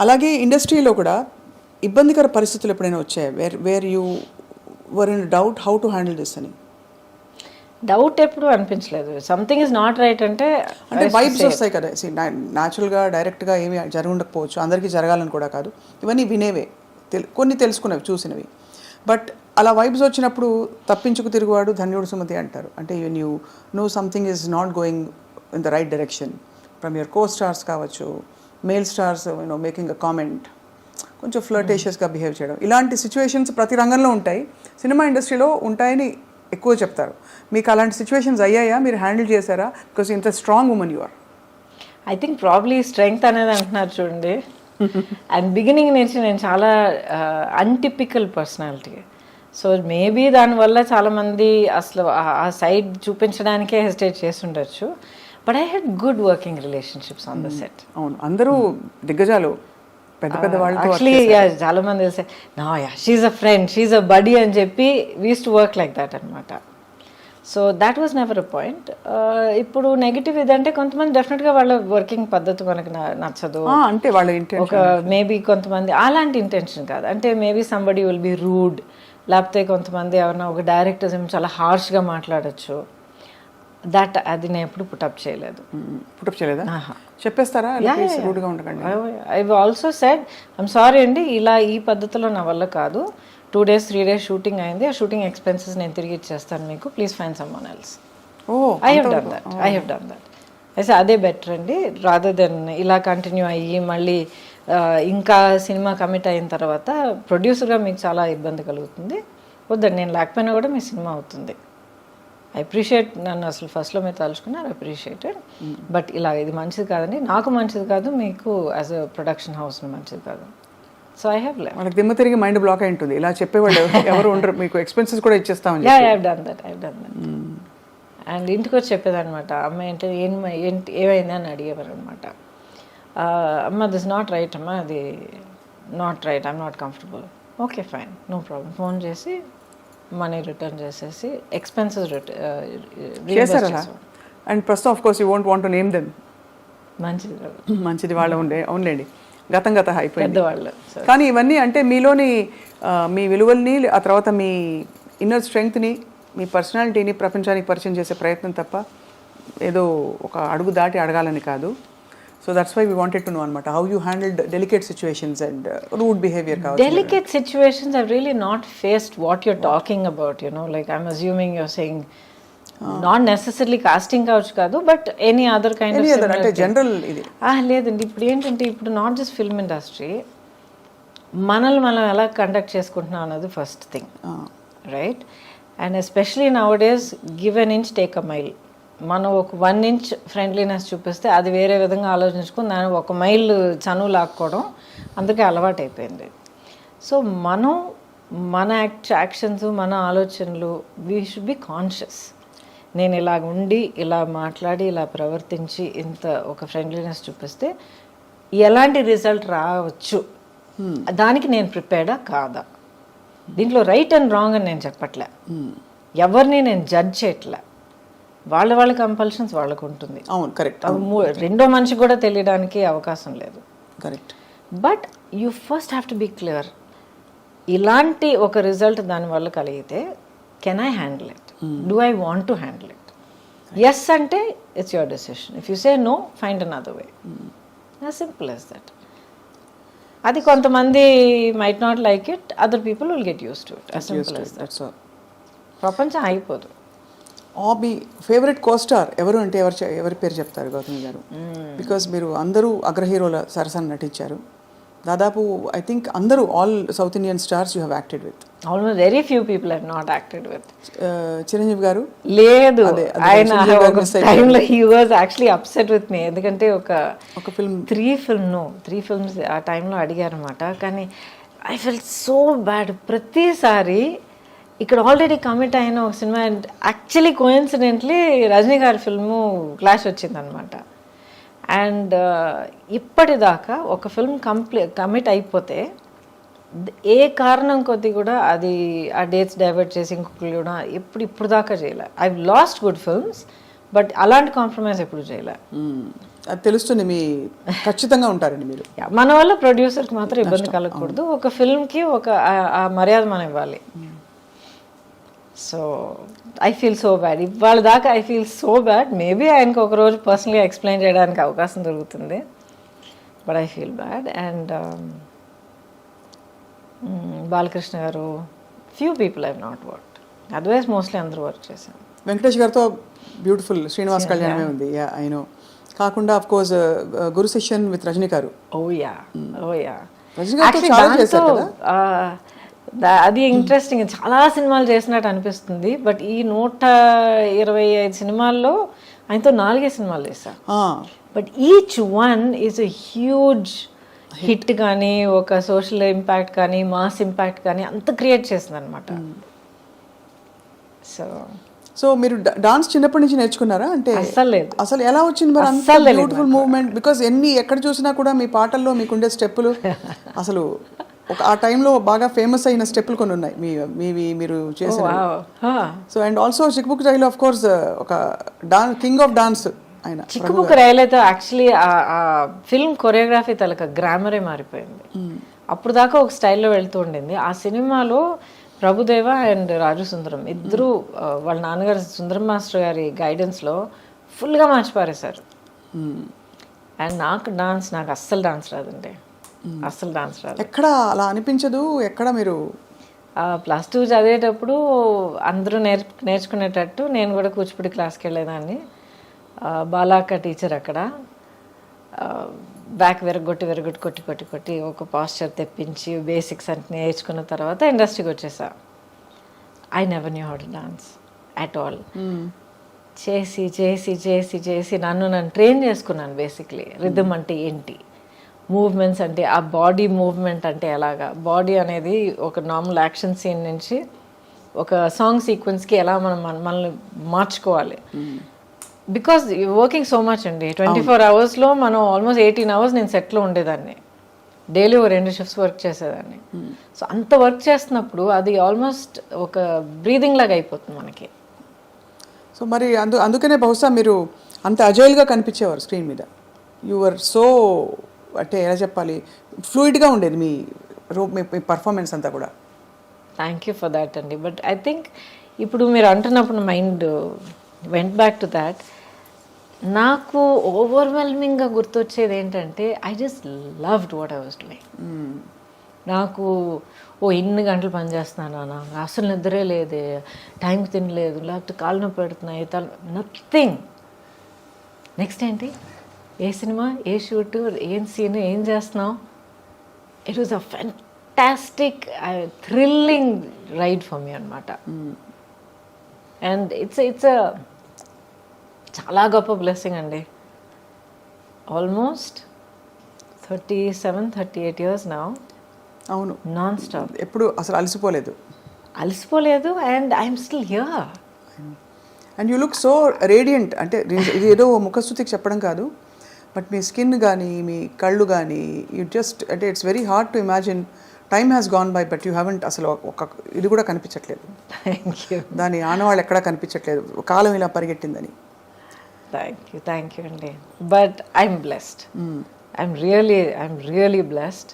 అలాగే ఇండస్ట్రీలో కూడా ఇబ్బందికర పరిస్థితులు ఎప్పుడైనా వచ్చాయి? Where where you were in doubt how to handle this అని? డౌట్ ఎప్పుడు అనిపించలేదు. సంథింగ్ ఇస్ నాట్ రైట్ అంటే అంటే వైబ్స్ వస్తాయి కదా. న్యాచురల్గా డైరెక్ట్గా ఏమి జరిగి ఉండకపోవచ్చు అందరికీ జరగాలని కూడా కాదు. ఇవన్నీ వినేవే. తెల్- కొన్ని తెలుసుకునేవి చూసినవి. బట్ అలా వైబ్స్ వచ్చినప్పుడు తప్పించుకు తిరుగువాడు ధన్యుడు సుమతి అంటారు. అంటే you knew know something is not going in the right direction from your co stars కావచ్చు male stars you know making a comment కొంచెం ఫ్లర్టేషియస్గా బిహేవ్ చేయడం. ఇలాంటి సిచ్యువేషన్స్ ప్రతి రంగంలో ఉంటాయి. సినిమా ఇండస్ట్రీలో ఉంటాయని ఎక్కువ చెప్తారు. మీకు అలాంటి సిచ్యువేషన్స్ అయ్యాయా? మీరు హ్యాండిల్ చేశారా? బికాస్ ఇంత strong women you are I think probably strength అనేది అంటున్నారు చూడండి. అండ్ బిగినింగ్ నుంచి నేను చాలా అన్టిపికల్ పర్సనాలిటీ సో మేబీ దానివల్ల చాలామంది అసలు ఆ- సైడ్ చూపించడానికే హెసిటేట్ చేసి ఉండొచ్చు. But I had good working relationships on the set అవును. అందరూ దిగ్గజాలు. పెద్ద పెద్ద యాక్చువల్లీ చాలా మంది తెలిసే నా yeah she's a friend she's a buddy అని చెప్పి we used to work like that అనమాట so that was never a point ఇప్పుడు నెగిటివ్ ఇదంటే కొంతమంది డెఫినెట్గా వాళ్ళ వర్కింగ్ పద్ధతి మనకు నచ్చదు. అంటే వాళ్ళ ఒక మేబీ కొంతమంది అలాంటి ఇంటెన్షన్ కాదు. అంటే maybe somebody will be rude లేకపోతే కొంతమంది ఎవరైనా ఒక డైరెక్టర్స్ ఏమో చాలా హార్ష్గా మాట్లాడచ్చు. దట్ అది నేను ఎప్పుడు పుటప్ చేయలేదు. పుట్టప్ చేయలేదా? చెప్పేస్తారా? రూడ్గా ఉండకండి. I also said I'm sorry అండి ఇలా ఈ పద్ధతిలో నా వల్ల కాదు. Two days three days shooting అయింది. ఆ షూటింగ్ ఎక్స్పెన్సెస్ నేను తిరిగి ఇచ్చేస్తాను మీకు. Please find someone else oh I have done that I have done that అయితే అదే బెటర్ అండి. రాదర్ దెన్ ఇలా కంటిన్యూ అయ్యి మళ్ళీ ఇంకా సినిమా కమిట్ అయిన తర్వాత ప్రొడ్యూసర్గా మీకు చాలా ఇబ్బంది కలుగుతుంది. వద్దండి నేను లేకపోయినా కూడా మీ సినిమా అవుతుంది. ఐ అప్రిషియేట్ నన్ను అసలు ఫస్ట్లో మీరు తలుచుకున్నారు అప్రిషియేటెడ్ బట్ ఇలా ఇది మంచిది కాదండి. నాకు మంచిది కాదు మీకు యాజ్ అ ప్రొడక్షన్ హౌస్ మంచిది కాదు. సో ఐ హ్యావ్ లెఫ్ట్ వాళ్ళకి దిమ్మ తిరిగి మైండ్ బ్లాక్ అయి ఉంటుంది. ఇలా చెప్పేవాళ్ళు ఎవరు- ఉండరు. మీకు ఎక్స్పెన్సెస్ కూడా ఇచ్చేస్తామని yeah I have done that I done that and ఇంటికి వచ్చి చెప్పేదన్నమాట అమ్మ ఏంటి ఏం ఏంటి ఏమైంది? అని అడిగేవారు అనమాట అమ్మ దిస్ నాట్ రైట్ అమ్మ అది not right I'm not comfortable okay fine no problem phone చేసి మనీ రిటర్న్ చేసేసి ఎక్స్పెన్సెస్ చేశారు? అలా అండ్ ప్రస్తుతం of course you want want name them మంచిది. మంచిది వాళ్ళ ఉండే అవునులేండి. గతం గత అయిపోయింది. సో కానీ ఇవన్నీ అంటే మీలోని మీ విలువల్ని ఆ తర్వాత మీ ఇన్నర్ స్ట్రెంగ్త్ని మీ పర్సనాలిటీని ప్రపంచానికి పరిచయం చేసే ప్రయత్నం తప్ప ఏదో ఒక అడుగు దాటి అడగాలని కాదు. So that's why we wanted to know అనమాట how you handled delicate situations and rude behaviour కావచ్చు delicate situations I've really not faced what you're talking about, you know, like I'm assuming you're saying not necessarily casting couch కాదు but any other kind Any other, అంటే general ఇది. లేదండి ఇప్పుడు ఏంటంటే ఇప్పుడు not just film industry మనల్ని మనం ఎలా కండక్ట్ చేసుకుంటున్నాం అన్నది first thing right and especially nowadays give an inch take a mile మనం ఒక వన్ ఇంచ్ ఫ్రెండ్లీనెస్ చూపిస్తే అది వేరే విధంగా ఆలోచించుకుని దాన్ని ఒక మైల్ చనువు లాక్కోవడం అందరికీ అలవాటు అయిపోయింది సో మనం మన యాక్ట్ యాక్షన్స్ మన ఆలోచనలు వీ షుడ్ బి కాన్షియస్ నేను ఇలా ఉండి ఇలా మాట్లాడి ఇలా ప్రవర్తించి ఇంత ఒక ఫ్రెండ్లీనెస్ చూపిస్తే ఎలాంటి రిజల్ట్ రావచ్చు? దానికి నేను ప్రిపేర్డా కాదా? దీంట్లో రైట్ అండ్ రాంగ్ అని నేను చెప్పట్లే. ఎవరిని నేను జడ్జ్ చేయట్లే. వాళ్ళ వాళ్ళ కంపల్షన్స్ వాళ్ళకు ఉంటుంది. అవును కరెక్ట్ రెండో మనిషికి కూడా తెలియడానికి అవకాశం లేదు. Correct but you first have to be clear ఇలాంటి ఒక రిజల్ట్ దానివల్ల కలిగితే can I handle it do I want to handle it yes అంటే it's your decision if you say no find another way simple yes that అది కొంతమంది might not like it other people will get use to it ప్రపంచం అయిపోదు. ఆ మీ favourite co-star ఎవరు అంటే ఎవరు ఎవరి పేరు చెప్తారు గౌతమి గారు? బికాస్ మీరు అందరూ అగ్రహీరోల సరసన నటించారు. దాదాపు ఐ థింక్ అందరూ all south Indian stars you have acted with almost very few people are not acted with Chiranjeevi garu? లేదు. ఆయన. టైంలో he was actually upset with me ఎందుకంటే ఒక ఒక film three film no three films ఆ టైంలో అడిగారనమాట కానీ ఐ ఫెల్ సో బ్యాడ్ ప్రతిసారి ఇక్కడ ఆల్రెడీ కమిట్ అయిన ఒక సినిమా యాక్చువల్లీ కోయిన్సిడెంట్లీ రజనీ గారి ఫిల్ము క్లాష్ వచ్చిందనమాట అండ్ ఇప్పటిదాకా ఒక ఫిల్మ్ కంప్లీ కమిట్ అయిపోతే ఏ కారణం కొద్ది కూడా అది ఆ డేట్స్ డైవర్ట్ చేసి ఇంకొకరు కూడా ఎప్పుడు ఇప్పుడు దాకా చేయలే. I lost good films but అలాంటి కాంప్రమైజ్ ఎప్పుడు చేయలే. అది తెలుస్తుంది మీ ఖచ్చితంగా ఉంటారండి మీరు. మన వల్ల ప్రొడ్యూసర్కి మాత్రం ఇబ్బంది కలగకూడదు. ఒక ఫిల్మ్కి ఒక మర్యాద మనం ఇవ్వాలి. So I feel so bad ఇవాళ దాకా I feel so bad maybe ఆయనకు ఒక రోజు పర్సనల్గా ఎక్స్ప్లెయిన్ చేయడానికి అవకాశం దొరుకుతుంది. But I feel bad and Balakrishna garu few people I've not work otherwise mostly అందరూ వర్క్ చేశాను వెంకటేష్ గారితో బ్యూటిఫుల్ శ్రీనివాస్ కళ్యాణమే ఉంది. ఐ నో కాకుండా of course Guru Sishyan with Rajini garu. Oh yeah oh yeah Rajini కదా? అది ఇంట్రెస్టింగ్ చాలా సినిమాలు చేసినట్టు అనిపిస్తుంది. బట్ ఈ నూట ఇరవై ఐదు సినిమాల్లో ఆయనతో నాలుగే సినిమాలు చేశాను ఆ, but each one is a huge hit కానీ ఒక సోషల్ ఇంపాక్ట్ కానీ మాస్ ఇంపాక్ట్ కానీ అంత క్రియేట్ చేసింది అనమాట సో సో మీరు డాన్స్ చిన్నప్పటి నుంచి నేర్చుకున్నారా? అంటే అస్సలు లేదు. అసలు ఎలా వచ్చింది మరి అంత బ్యూటిఫుల్ మూవ్మెంట్ బికాస్ ఎన్ని ఎక్కడ చూసినా కూడా మీ పాటల్లో మీకుండే స్టెప్పులు అసలు ఒక ఆ టైంలో బాగా ఫేమస్ అయిన స్టెప్పులు కొన్ని ఉన్నాయి. మీ మీవి మీరు చేసిన సో అండ్ ఆల్సో చిక్బుక్ జైలు ఆఫ్ కోర్స్ ఒక డాన్ కింగ్ ఆఫ్ డాన్స్ ఆయన. చిక్కుబుక్ రైలైతే యాక్చువల్లీ ఆ ఫిల్మ్ కొరియోగ్రఫీ తలక గ్రామరే మారిపోయింది. అప్పుడు దాకా ఒక స్టైల్లో వెళ్తూ ఉండింది. ఆ సినిమాలో ప్రభుదేవ అండ్ రాజు సుందరం ఇద్దరు వాళ్ళ నాన్నగారు సుందరం మాస్టర్ గారి గైడెన్స్లో ఫుల్గా మార్చి పారేశారు. అండ్ నాకు డాన్స్ నాకు అస్సలు డాన్స్ రాదండి. అస్సలు డాన్స్ రాదు. ఎక్కడ అలా అనిపించదు? ఎక్కడ మీరు? ప్లస్ టూ చదివేటప్పుడు అందరూ నేర్ నేర్చుకునేటట్టు నేను కూడా కూచిపూడి క్లాస్కి వెళ్ళేదాన్ని. ఆ, బాలాక్క టీచర్ అక్కడ. బ్యాక్ విరగొట్టి విరగొట్టి కొట్టి కొట్టి కొట్టి ఒక పాస్చర్ తెప్పించి బేసిక్స్ అంటే నేర్చుకున్న తర్వాత ఇండస్ట్రీకి వచ్చేసా. I never knew how to dance at all చేసి చేసి చేసి చేసి నన్ను నన్ను ట్రైన్ చేసుకున్నాను బేసిక్లీ రిథమ్ అంటే ఏంటి? మూవ్మెంట్స్ అంటే ఆ బాడీ మూవ్మెంట్ అంటే ఎలాగా? బాడీ అనేది ఒక నార్మల్ యాక్షన్ సీన్ నుంచి ఒక సాంగ్ సీక్వెన్స్కి ఎలా మనం మన- మనల్ని మార్చుకోవాలి. బికాస్ వర్కింగ్ సో మచ్ అండి. ట్వంటీ ఫోర్ అవర్స్లో మనం ఆల్మోస్ట్ ఎయిటీన్ అవర్స్ నేను సెట్లో ఉండేదాన్ని. డైలీ ఒక రెండు షిఫ్ట్స్ వర్క్ చేసేదాన్ని. సో అంత వర్క్ చేస్తున్నప్పుడు అది ఆల్మోస్ట్ ఒక బ్రీదింగ్ లాగా అయిపోతుంది మనకి. సో మరి అందు అందుకనే బహుశా మీరు అంత అజైల్గా కనిపించేవారు స్క్రీన్ మీద. యువర్ సో అంటే ఎలా చెప్పాలి? ఫ్లూయిడ్గా ఉండేది మీ రూ మీ పర్ఫార్మెన్స్ అంతా కూడా. థ్యాంక్ యూ ఫర్ దాట్ అండి. బట్ ఐ థింక్ ఇప్పుడు మీరు అంటున్నప్పుడు mind went back to that నాకు ఓవర్వెల్మింగ్గా గుర్తొచ్చేది ఏంటంటే I just loved what I was doing నాకు ఓ ఇన్ని గంటలు పని చేస్తున్నాను నాకు అసలు నిద్రే లేదే టైంకి తినలేదు లేకపోతే కాళ్ళు నొప్పి పెడుతున్నాయి తల నథింగ్ నెక్స్ట్ ఏంటి? ఏ సినిమా? ఏ షూట్? ఏం సీన్? ఏం చేస్తున్నావు? It was a fantastic thrilling ride for me అనమాట అండ్ ఇట్స్ ఇట్స్ చాలా గొప్ప బ్లెస్సింగ్ అండి. Almost thirty seven thirty eight years నా అవును. నాన్ స్టాప్ ఎప్పుడు అసలు అలసిపోలేదు. అలసిపోలేదు and I'm still here and you look so radiant అంటే ఇది- ఇది ఏదో ముఖస్థుతికి చెప్పడం కాదు. బట్ మీ స్కిన్ కానీ మీ కళ్ళు కానీ యూ జస్ట్ అంటే it's very hard to imagine time has gone by but you haven't అసలు ఒక ఇది కూడా కనిపించట్లేదు. థ్యాంక్ యూ దాని ఆనవాళ్ళు ఎక్కడా కనిపించట్లేదు. కాలం ఇలా పరిగెట్టిందని. థ్యాంక్ యూ థ్యాంక్ యూ అండి. But I'm blessed I'm really I'm really blessed